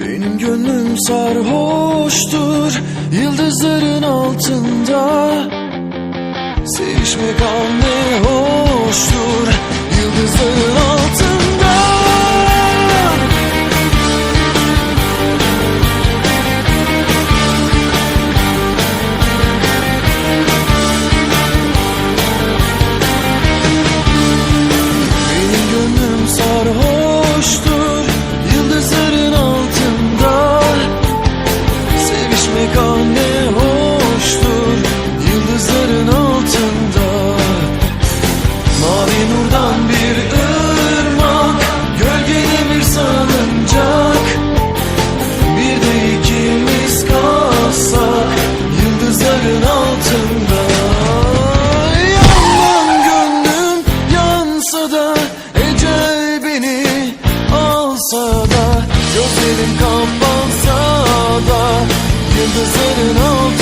Benim gönlüm sarhoştur Yıldızların altında. Sevişmek an ne hoştur Yıldızların oldu